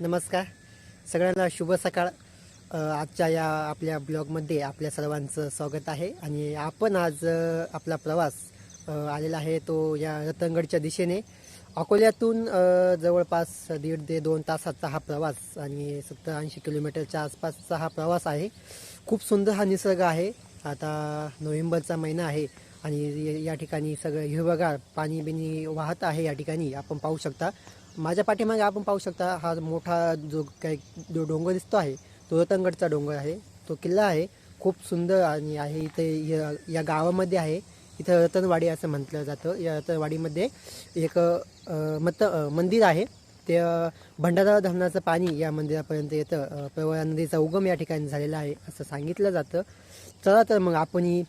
नमस्कार. सगळ्यांना शुभ सकाळ. आजच्या या आपल्या ब्लॉगमध्ये आपल्या सर्वांचं स्वागत आहे आणि आपण आज आपला प्रवास आलेला आहे तो या रतनगडच्या दिशेने. अकोल्यातून जवळपास दीड ते दोन तासाचा हा प्रवास आणि सत्तर ऐंशी किलोमीटरच्या आसपासचा हा प्रवास आहे. खूप सुंदर हा निसर्ग आहे. आता नोव्हेंबरचा महिना आहे आणि या ठिकाणी सगळं हिरवगार पाणी बिनी वाहत आहे या ठिकाणी. आपण पाहू शकता. माझ्या पाठीमागे आपण पाहू शकता हा मोठा जो काही जो डोंगर दिसतो आहे तो रतनगडचा डोंगर आहे. तो किल्ला आहे. खूप सुंदर आणि आहे इथे या- या गावामध्ये आहे. इथं रतनवाडी असं म्हटलं जातं. या रतनवाडीमध्ये एक मत मंदिर आहे. ते भंडारा धरणाचं पाणी या मंदिरापर्यंत येतं. अ, नदीचा उगम या ठिकाणी झालेला आहे असं सांगितलं जातं. चला तर मग आपण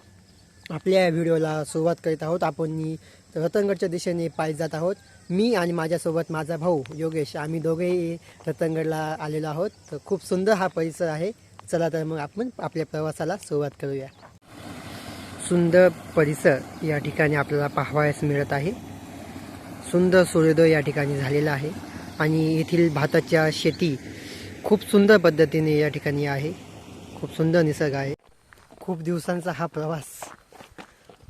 आपल्या या व्हिडिओला सुरुवात करीत आहोत. आपण रतनगडच्या दिशेने पायी जात आहोत. मी आणि माझ्यासोबत माझा भाऊ योगेश. आम्ही दोघेही रतनगडला आलेलो आहोत. तर खूप सुंदर हा परिसर आहे. चला तर मग आपण आपल्या प्रवासाला सुरुवात करूया. सुंदर परिसर या ठिकाणी आपल्याला पाहावयास मिळत आहे. सुंदर सूर्योदय या ठिकाणी झालेला आहे. आणि येथील भाताच्या शेती खूप सुंदर पद्धतीने या ठिकाणी आहे. खूप सुंदर निसर्ग आहे. खूप दिवसांचा हा प्रवास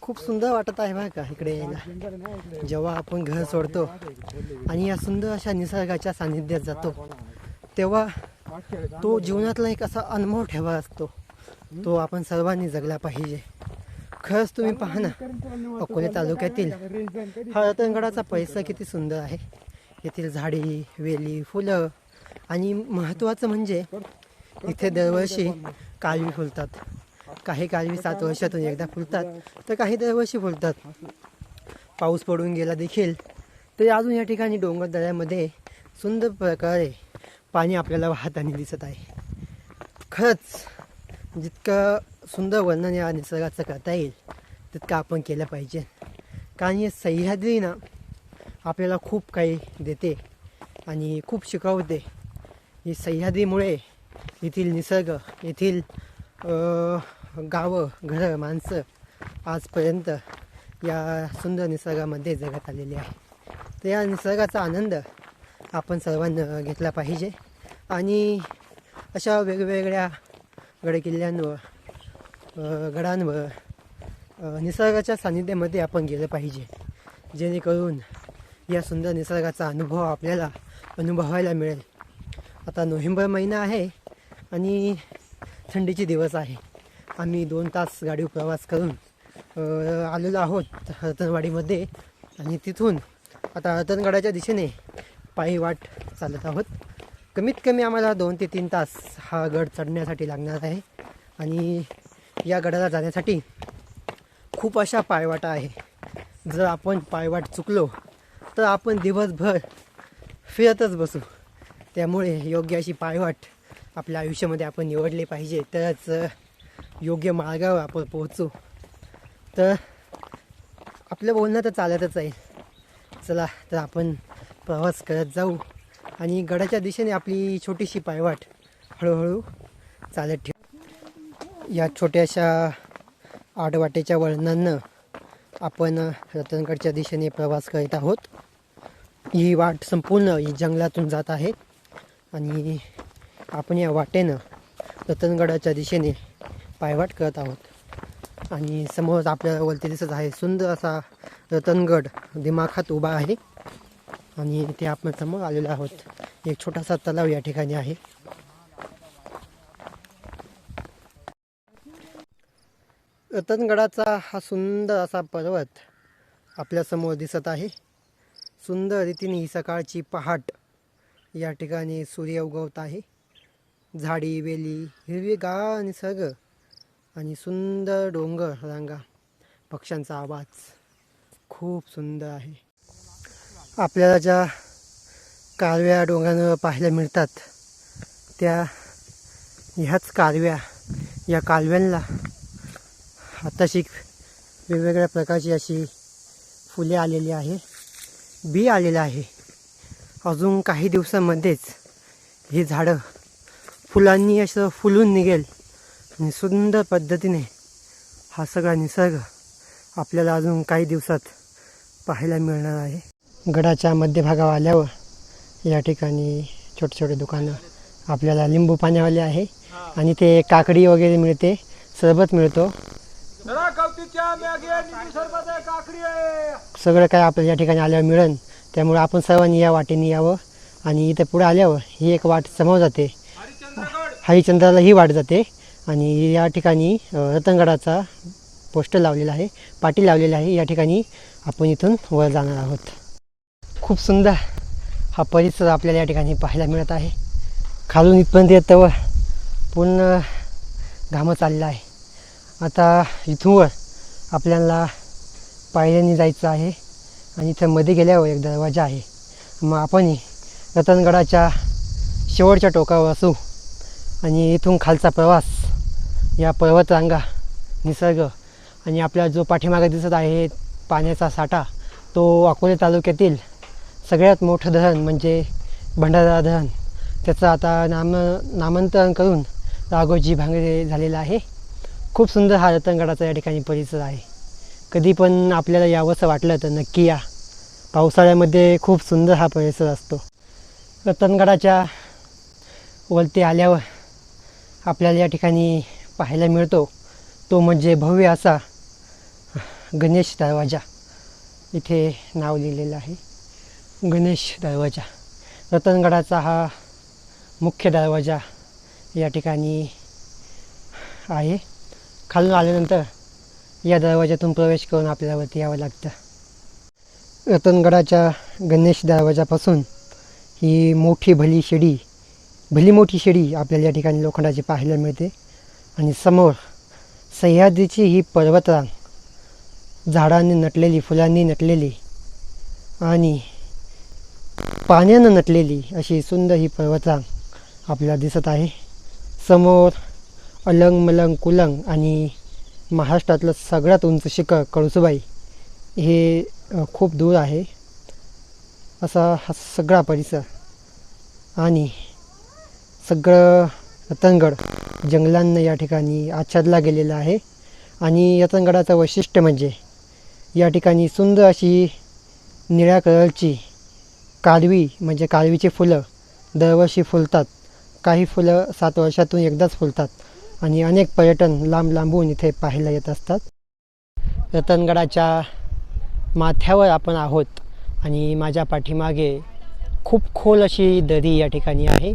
खूप सुंदर वाटत आहे बघा का इकडे यायला. जेव्हा आपण घर सोडतो आणि या सुंदर अशा निसर्गाच्या सानिध्यात जातो तेव्हा तो जीवनातला एक असा अनमोल ठेवा असतो. तो आपण सर्वांनी जगला पाहिजे. खरंच तुम्ही पहा ना अकोले तालुक्यातील हा रतनगडाचा पैसा किती सुंदर आहे. येथील झाडी वेली फुलं आणि महत्त्वाचं म्हणजे इथे दरवर्षी काळवी फुलतात. काही कालवी सात वर्षातून एकदा फुलतात तर काही दरवर्षी फुलतात. पाऊस पडून गेला देखील तरी अजून या ठिकाणी डोंगर दऱ्यामध्ये सुंदर प्रकारे पाणी आपल्याला वाहताना दिसत आहे. खरंच जितकं सुंदर वर्णन या निसर्गाचं करता येईल तितकं आपण केलं पाहिजे. कारण हे सह्याद्री ना आपल्याला खूप काही देते आणि खूप शिकवते. ही सह्याद्रीमुळे येथील निसर्ग येथील गावं घरं माणसं आजपर्यंत या सुंदर निसर्गामध्ये जगत आलेली आहे. तर या निसर्गाचा आनंद आपण सर्वांना घेतला पाहिजे आणि अशा वेगवेगळ्या गडकिल्ल्यांवर गडांवर निसर्गाच्या सान्निध्यामध्ये आपण गेलं पाहिजे. जेणेकरून या सुंदर निसर्गाचा अनुभव आपल्याला अनुभवायला मिळेल. आता नोव्हेंबर महिना आहे आणि थंडीचे दिवस आहे. आम्ही दोन तास गाडी प्रवास करून आलेलो आहोत रतनवाडीमध्ये आणि तिथून आता रतनगडाच्या दिशेने पायी वाट चालत आहोत. कमीत कमी आम्हाला दोन ते तीन तास हा गड चढण्यासाठी लागणार आहे आणि या गडाला जाण्यासाठी खूप अशा पायवाटा आहे जर आपण पायवाट चुकलो तर आपण दिवसभर फिरतच बसू. त्यामुळे योग्य अशी पायवाट आपल्या आयुष्यामध्ये आपण निवडली पाहिजे. तरच योग्य मार्गावर आपण पोहोचू. तर आपलं बोलणं तर चालतच आहे. चला तर आपण प्रवास करत जाऊ आणि गडाच्या दिशेने आपली छोटीशी पायवाट हळूहळू चालत ठेवू. या छोट्याशा आडवाटेच्या वळणानं आपण रतनगडच्या दिशेने प्रवास करीत आहोत. ही वाट संपूर्ण ही जंगलातून जात आहे आणि आपण या वाटेनं रतनगडाच्या दिशेने पायवाट करत आहोत. आणि समोर आपल्याला वरती दिसत आहे सुंदर असा रतनगड दिमाखात उभा आहे. आणि इथे आपण समोर आलेलो आहोत. एक छोटासा तलाव या ठिकाणी आहे. रतनगडाचा हा सुंदर असा पर्वत आपल्यासमोर दिसत आहे. सुंदर रीतीने ही सकाळची पहाट या ठिकाणी सूर्य उगवत आहे. झाडी वेली हिरवीगार निसर्ग आणि सुंदर डोंगर रांगा. पक्ष्यांचा आवाज खूप सुंदर आहे. आपल्याला ज्या कारव्या डोंगरांवर पाहायला मिळतात त्या ह्याच कारव्या या कालव्यांना आताशी वेगवेगळ्या प्रकारची अशी फुले आलेली आहे बी आलेलं आहे. अजून काही दिवसामध्येच ही झाडं फुलांनी असं फुलून निघेल. आणि सुंदर पद्धतीने हा सगळा निसर्ग आपल्याला अजून काही दिवसात पाहायला मिळणार आहे. गडाच्या मध्यभागावर आल्यावर या ठिकाणी छोटे छोटे दुकानं आपल्याला लिंबू पाण्यावाले आहे. आणि ते काकडी वगैरे मिळते सरबत मिळतो. सगळं काय आपल्याला या ठिकाणी आल्यावर मिळेल. त्यामुळे आपण सर्वांनी या वाटेने यावं. आणि इथं पुढे आल्यावर ही एक वाट समोर जाते. हरिश्चंद्रगड हरिचंद्राला ही वाट जाते. आणि या ठिकाणी रतनगडाचा पोस्टर लावलेला आहे पाटी लावलेला आहे. या ठिकाणी आपण इथून वर जाणार आहोत. खूप सुंदर हा परिसर आपल्याला या ठिकाणी पाहायला मिळत आहे. खालून इथपर्यंत येतं पूर्ण घामं चाललं आहे. आता इथूनवर आपल्याला पायऱ्यांनी जायचं आहे आणि इथं मध्ये गेल्यावर एक दरवाजा आहे. मग आपण रतनगडाच्या शेवटच्या टोकावर असू आणि इथून खालचा प्रवास या पर्वतरांगा निसर्ग आणि आपला जो पाठीमागे दिसत आहे पाण्याचा साठा तो अकोले तालुक्यातील सगळ्यात मोठं धरण म्हणजे भंडारा धरण. त्याचं आता नाम नामांतरण करून राघोजी भांगरे झालेलं आहे. खूप सुंदर हा रतनगडाचा या ठिकाणी परिसर आहे. कधी पण आपल्याला यावंसं वाटलं तर नक्की या. पावसाळ्यामध्ये खूप सुंदर हा परिसर असतो. रतनगडाच्या वरती आल्यावर आपल्याला या ठिकाणी पाहायला मिळतो. तो म्हणजे भव्य असा गणेश दरवाजा. इथे नाव लिहिलेलं आहे. गणेश दरवाजा. रतनगडाचा हा मुख्य दरवाजा या ठिकाणी आहे. खालून आल्यानंतर या दरवाजातून प्रवेश करून आपल्यावरती यावं लागतं. रतनगडाच्या गणेश दरवाजापासून ही मोठी भली शिडी भली मोठी शिडी आपल्याला या ठिकाणी लोखंडाची पाहायला मिळते. आणि समोर सह्याद्रीची ही पर्वतरांग. झाडांनी नटलेली फुलांनी नटलेली आणि पाण्यानं नटलेली अशी सुंदर ही पर्वतरांग आपल्याला दिसत आहे. समोर अलंग मलंग कुलंग आणि महाराष्ट्रातलं सगळ्यात उंच शिखर कळसुबाई हे खूप दूर आहे. असा हा सगळा परिसर आणि सगळं रतनगड जंगलांना या ठिकाणी आच्छादला गेलेला आहे. आणि रतनगडाचं वैशिष्ट्य म्हणजे या ठिकाणी सुंदर अशी निळ्या कलरची कालवी म्हणजे कालवीची फुलं दरवर्षी फुलतात. काही फुलं सात वर्षातून एकदाच फुलतात. आणि अनेक पर्यटन लांब लांबून इथे पाहायला येत असतात. रतनगडाच्या माथ्यावर आपण आहोत. आणि माझ्या पाठीमागे खूप खोल अशी दरी या ठिकाणी आहे.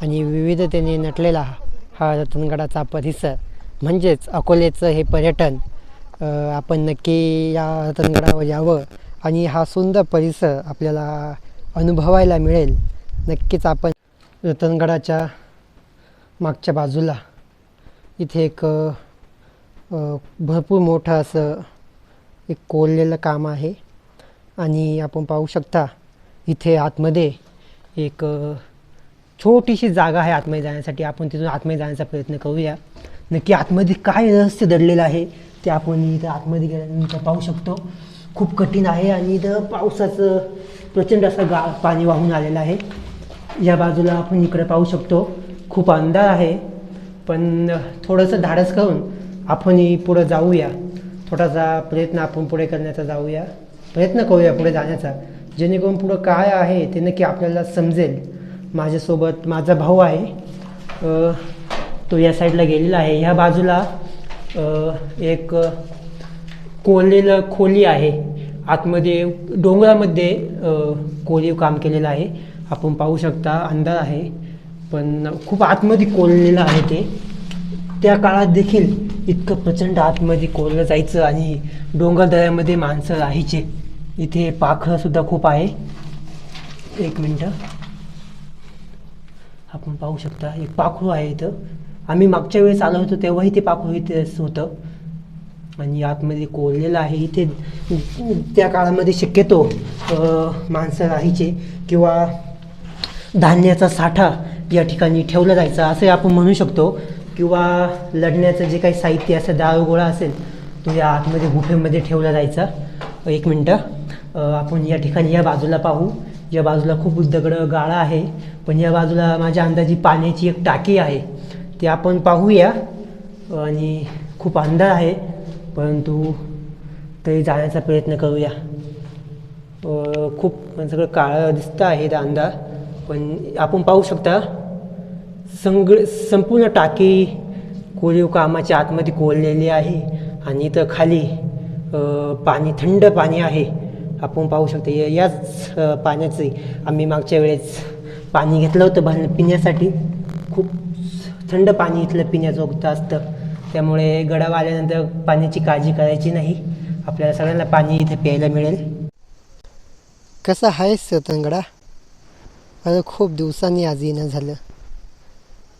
आणि विविधतेने नटलेला हा हा रतनगडाचा परिसर. म्हणजेच अकोलेचं हे पर्यटन आपण नक्की या रतनगडावर यावं आणि हा सुंदर परिसर आपल्याला अनुभवायला मिळेल. नक्कीच आपण रतनगडाच्या मागच्या बाजूला इथे एक भरपूर मोठं असं एक कोरलेलं काम आहे. आणि आपण पाहू शकता इथे आतमध्ये एक छोटीशी जागा आहे आतमध्ये जाण्यासाठी. आपण तिथून आतमध्ये जाण्याचा प्रयत्न करूया. नक्की आतमध्ये काय रहस्य दडलेलं आहे ते आपण इथं आतमध्ये गेल्यानंतर पाहू शकतो. खूप कठीण आहे आणि इथं पावसाचं प्रचंड असं गा पाणी वाहून आलेलं आहे. या बाजूला आपण इकडे पाहू शकतो. खूप अंधार आहे. पण थोडंसं धाडस करून आपण पुढं जाऊया. थोडासा प्रयत्न आपण पुढे करण्याचा जाऊया. प्रयत्न करूया पुढे जाण्याचा. जेणेकरून पुढं काय आहे ते नक्की आपल्याला समजेल. माझ्यासोबत माझा भाऊ आहे. तो या साईडला गेलेला आहे. ह्या बाजूला एक कोरलेलं खोली आहे. आतमध्ये डोंगरामध्ये कोरीव काम केलेलं आहे. आपण पाहू शकता अंधार आहे. पण खूप आतमध्ये कोरलेलं आहे ते. त्या काळात देखील इतकं प्रचंड आतमध्ये कोरलं जायचं आणि डोंगरदऱ्यामध्ये माणसं राहायचे. इथे पाखरंसुद्धा खूप आहे. एक मिनटं. आपण पाहू शकता एक पाखरू आहे इथं. आम्ही मागच्या वेळेस आलो होतो तेव्हाही ते पाखरू इथेच होतं. आणि आतमध्ये कोरलेलं आहे. इथे त्या काळामध्ये शक्यतो माणसं राहायचे किंवा धान्याचा साठा या ठिकाणी ठेवला जायचा असं आपण म्हणू शकतो. किंवा लढण्याचं जे काही साहित्य असेल दारुगोळा असेल तो या आतमध्ये गुफेमध्ये ठेवला जायचा. एक मिनटं. आपण या ठिकाणी या बाजूला पाहू. या बाजूला खूप दगडं गाळा आहे. पण या बाजूला माझ्या अंदाजी पाण्याची एक टाकी आहे. ते आपण पाहूया. आणि खूप अंधार आहे. परंतु तरी जाण्याचा प्रयत्न करूया. खूप सगळं काळं दिसतं आहे त्या अंधार. पण आपण पाहू शकता संग संपूर्ण टाकी कोरीव कामाच्या आतमध्ये कोरलेली आहे. आणि इथं खाली पाणी थंड पाणी आहे. आपण पाहू शकतो याच पाण्याची पाण्याचे आम्ही मागच्या वेळेस पाणी घेतलं होतं भर पिण्यासाठी. खूप थंड पाणी इथलं पिण्याजोगतं असतं. त्यामुळे गडाव आल्यानंतर पाण्याची काळजी करायची नाही. आपल्याला सगळ्यांना पाणी इथे प्यायला मिळेल. कसा आहेस सतनगडा अरे खूप दिवसांनी आज येणं झालं.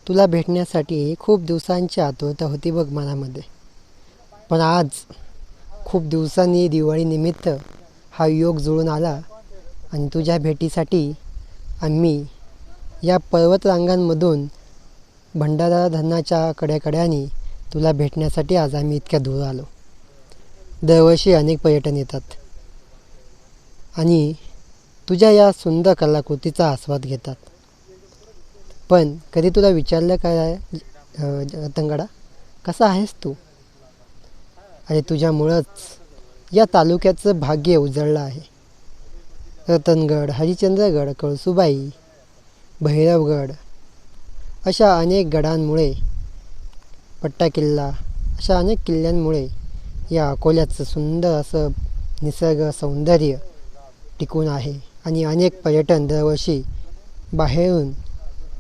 तुला भेटण्यासाठी खूप दिवसांची आतुरता होती बघ मनामध्ये. पण आज खूप दिवसांनी दिवाळीनिमित्त हा योग जुळून आला आणि तुझ्या भेटीसाठी आम्ही या पर्वतरांगांमधून भंडारा धरणाच्या कड्याकड्याने तुला भेटण्यासाठी आज आम्ही इतक्या दूर आलो. दरवर्षी अनेक पर्यटन येतात आणि तुझ्या या सुंदर कलाकृतीचा आस्वाद घेतात. पण कधी तुला विचारलं काय रतनगडा कसा आहेस तू? अरे तुझ्यामुळंच या तालुक्याचं भाग्य उजळलं आहे. रतनगड हरिश्चंद्रगड कळसुबाई भैरवगड अशा अनेक गडांमुळे पट्टा किल्ला अशा अनेक किल्ल्यांमुळे या अकोल्याचं सुंदर असं निसर्ग सौंदर्य टिकून आहे आणि अनेक पर्यटन दरवर्षी बाहेरून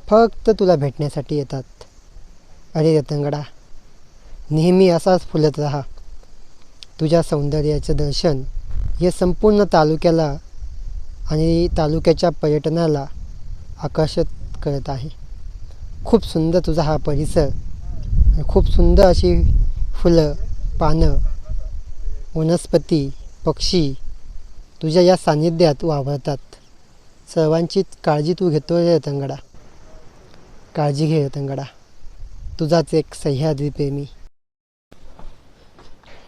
फक्त तुला भेटण्यासाठी येतात. अरे रतनगडा नेहमी असाच फुलत राहा. तुझ्या सौंदर्याचं दर्शन हे संपूर्ण तालुक्याला आणि तालुक्याच्या पर्यटनाला आकर्षित करत आहे. खूप सुंदर तुझा हा परिसर खूप सुंदर अशी फुलं पानं वनस्पती पक्षी तुझ्या या सान्निध्यात वावरतात. सर्वांची काळजी तू घेतो रे रतंगडा काळजी घे रतंगडा तुझाच एक सह्याद्री प्रेमी.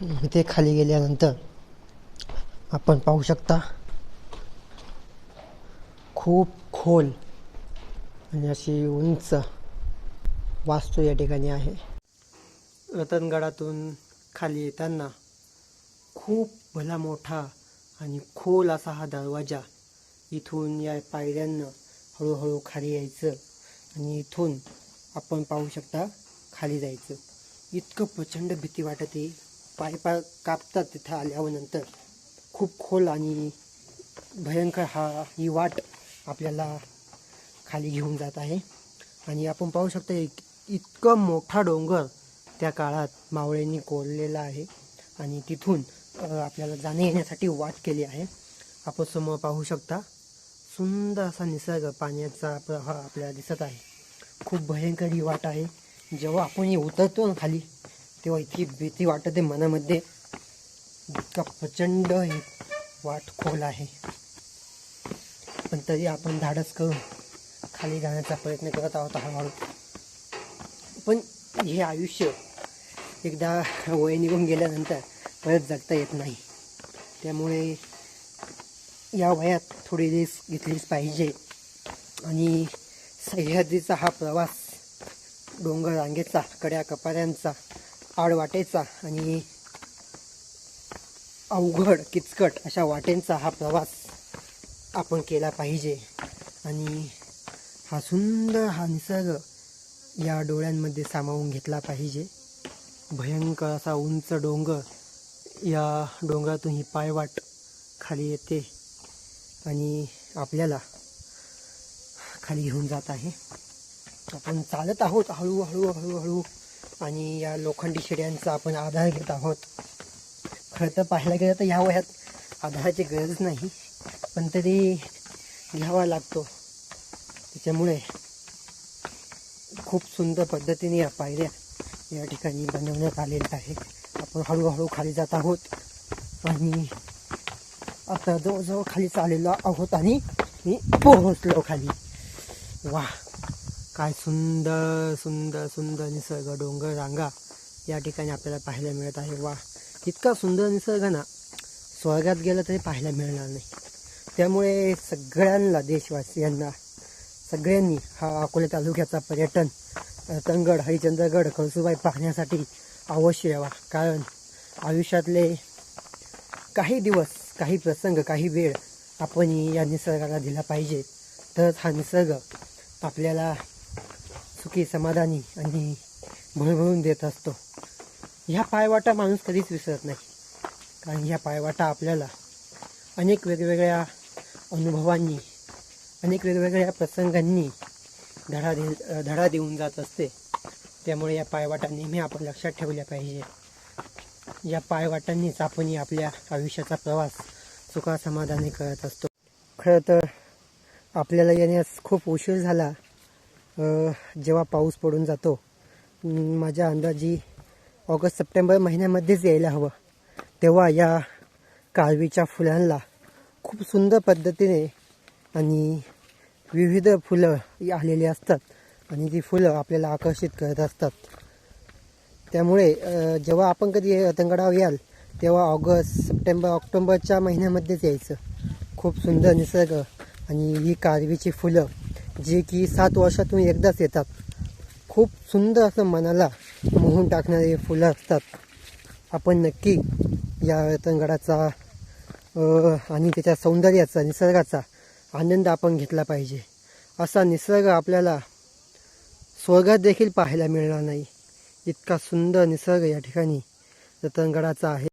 इथे खाली गेल्यानंतर आपण पाहू शकता खूप खोल आणि अशी उंच वास्तू या ठिकाणी आहे. रतनगडातून खाली येताना खूप भला मोठा आणि खोल असा हा दरवाजा इथून या पायऱ्यांना हळूहळू खाली यायचं आणि इथून आपण पाहू शकता खाली जायचं. इतकं प्रचंड भीती वाटते. पाय कापतात तिथं आल्यावर नंतर खूप खोल आणि भयंकर हा ही वाट आपल्याला खाली घेऊन जात आहे. आणि आपण पाहू शकता एक इतकं मोठा डोंगर त्या काळात मावळ्यांनी कोरलेला आहे. आणि तिथून आपल्याला जाणे येण्यासाठी वाट केली आहे. आपण समोर पाहू शकता सुंदर असा निसर्ग पाण्याचा प्रवाह आपल्याला दिसत आहे. खूप भयंकर ही वाट आहे. जेव्हा आपण हे उतरतो ना खाली तेव्हा इतकी भीती वाटते मनामध्ये. इतका प्रचंड हे वाट खोल आहे. पण तरी आपण धाडस करून खाली जाण्याचा प्रयत्न करत आहोत हळूहळू. पण हे आयुष्य एकदा वय निघून गेल्यानंतर परत जगता येत नाही. त्यामुळे या वयात थोडी रिस्क घेतलीच पाहिजे. आणि सह्याद्रीचा हा प्रवास डोंगर रांगेचा कड्या कपाऱ्यांचा आडवाटेचा आणि अवघड किचकट अशा वाटेंचा हा प्रवास आपण केला पाहिजे. आणि हा सुंदर हा निसर्ग या डोळ्यांमध्ये सामावून घेतला पाहिजे. भयंकर असा उंच डोंगर या डोंगरातून ही पायवाट खाली येते आणि आपल्याला खाली घेऊन जात आहे. आपण चालत आहोत हळूहळू हळूहळू आणि या लोखंडी शिड्यांचा आपण आधार घेत आहोत. खरं तर पाहायला गेलं तर ह्या वयात आधाराची गरज नाही पण तरी घ्यावा लागतो. त्याच्यामुळे खूप सुंदर पद्धतीने या पायऱ्या या ठिकाणी बनवण्यात आलेल्या आहेत. आपण हळूहळू खाली जात आहोत आणि आता जवळजवळ खाली चाललेलो आहोत आणि मी पोहोचलो खाली. वा. काय सुंदर सुंदर सुंदर निसर्ग डोंगर रांगा या ठिकाणी आपल्याला पाहायला मिळत आहे. वा इतका सुंदर निसर्ग ना स्वर्गात गेलं तरी पाहायला मिळणार नाही. त्यामुळे सगळ्यांना देशवासियांना सगळ्यांनी हा अकोला तालुक्याचा पर्यटन रतनगड हरिचंद्रगड कळसुबाई पाहण्यासाठी अवश्य यावा. कारण आयुष्यातले काही दिवस काही प्रसंग काही वेळ आपण या निसर्गाला दिला पाहिजे. तरच हा निसर्ग आपल्याला सुखी समाधानी आणि भळभळून देत असतो. ह्या पायवाटा माणूस कधीच विसरत नाही. कारण ह्या पायवाटा आपल्याला अनेक वेगवेगळ्या अनुभवांनी अनेक वेगवेगळ्या प्रसंगांनी धडा दे धडा देऊन जात असते. त्यामुळे या पायवाटा नेहमी आपण लक्षात ठेवल्या पाहिजे. या पायवाटांनीच आपण आपल्या आयुष्याचा प्रवास सुखासमाधानी करत असतो. खरं तर आपल्याला येण्यास खूप उशीर झाला. जेव्हा पाऊस पडून जातो माझ्या अंदाजी ऑगस्ट सप्टेंबर महिन्यामध्येच यायला हवं. तेव्हा या काळवीच्या फुलांना खूप सुंदर पद्धतीने आणि विविध फुलं आलेली असतात आणि ती फुलं आपल्याला आकर्षित करत असतात. त्यामुळे जेव्हा आपण कधी रतनगडावर याल तेव्हा ऑगस्ट सप्टेंबर ऑक्टोबरच्या महिन्यामध्येच यायचं. खूप सुंदर निसर्ग आणि ही कारवीची फुलं जे की सात वर्षातून एकदाच येतात. खूप सुंदर असं मनाला मोहून टाकणारे फुलं असतात. आपण नक्की या रतनगडाचा आणि त्याच्या सौंदर्याचा निसर्गाचा आनंद आपण घेतला पाहिजे. असा निसर्ग आपल्याला स्वर्गात देखील पाहायला मिळणार नाही. इतका सुंदर निसर्ग या ठिकाणी रतनगडाचा आहे.